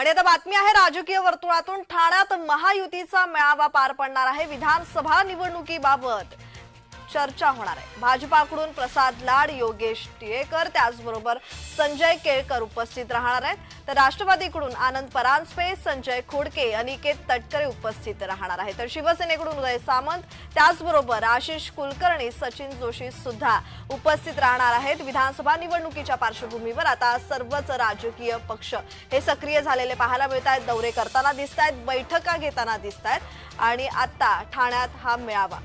आणि आता बातमी आहे राजकीय वर्तुळातून ठाण्यात महायुतीचा मेळावा पार पडणार आहे. विधानसभा निवडणुकीबाबत. चर्चा होणार आहे. भाजपाकडून प्रसाद लाड योगेश टिळेकर त्याचबरोबर संजय केळकर उपस्थित राहणार आहेत. तर राष्ट्रवादीकडून आनंद परांजपे संजय खोडके अनिकेत तटकरे उपस्थित राहणार आहेत. तर शिवसेनेकडून उदय सामंत त्याचबरोबर आशिष कुलकर्णी सचिन जोशी सुद्धा उपस्थित राहणार आहेत. विधानसभा निवडणुकीच्या पार्श्वभूमीवर आता सर्वच राजकीय पक्ष हे सक्रिय झालेले पाहायला मिळत आहेत दौरे करताना दिसत आहेत बैठका घेताना दिसत आहेत आणि आता ठाण्यात हा मेळावा.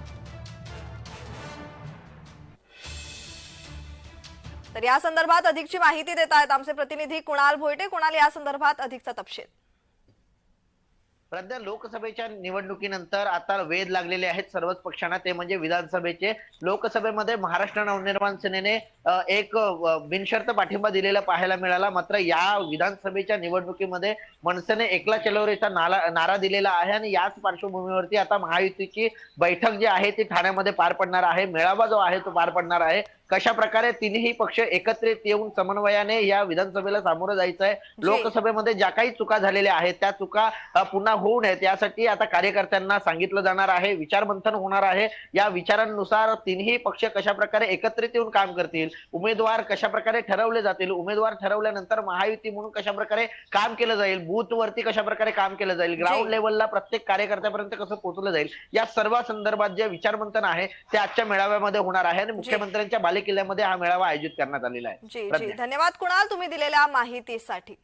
तर या संदर्भात अधिकची माहिती देत आहेत आमचे प्रतिनिधी कुणाल भोयटे कुणाल या संदर्भात अधिकचा तपशील. सध्या लोकसभेच्या निवडणुकीनंतर आता वेध लागलेले आहेत सर्वच पक्षांना ते म्हणजे विधानसभेचे. लोकसभेमध्ये महाराष्ट्र नवनिर्माण सेनेने एक बिनशर्त पाठिंबा दिलेला पाहायला मिळाला. मात्र या विधानसभेच्या निवडणुकीमध्ये मनसेने एकला चलोरेचा नाला नारा दिलेला आहे आणि याच पार्श्वभूमीवरती आता महायुतीची बैठक जी आहे ती ठाण्यामध्ये पार पडणार आहे. मेळावा जो आहे तो पार पडणार आहे. कशा प्रकारे तिन्ही पक्ष एकत्रित येऊन समन्वयाने या विधानसभेला सामोरं जायचं आहे लोकसभेमध्ये ज्या काही चुका झालेल्या आहेत त्या चुका पुन्हा होऊ नयेत यासाठी आता कार्यकर्त्यांना सांगितलं जाणार आहे विचारमंथन होणार आहे. या विचारांनुसार तिन्ही पक्ष कशा प्रकारे एकत्रित येऊन काम करतील? उमेदवार कशा प्रकारे ठरवले जातील? उमेदवार ठरवल्यानंतर महायुती म्हणून कशा प्रकारे काम केलं जाईल? बूथ वरती कशा प्रकारे काम केलं जाईल? ग्राउंड लेवलला प्रत्येक कार्यकर्त्यापर्यंत कसं पोहोचलं जाईल? या सर्व संदर्भात जे विचारमंथन आहे ते आजच्या मेळाव्यामध्ये होणार आहे आणि मुख्यमंत्र्यांच्या बालेकिल्ल्यामध्ये हा मेळावा आयोजित करण्यात आलेला आहे. धन्यवाद कुणाल तुम्ही दिलेल्या माहितीसाठी.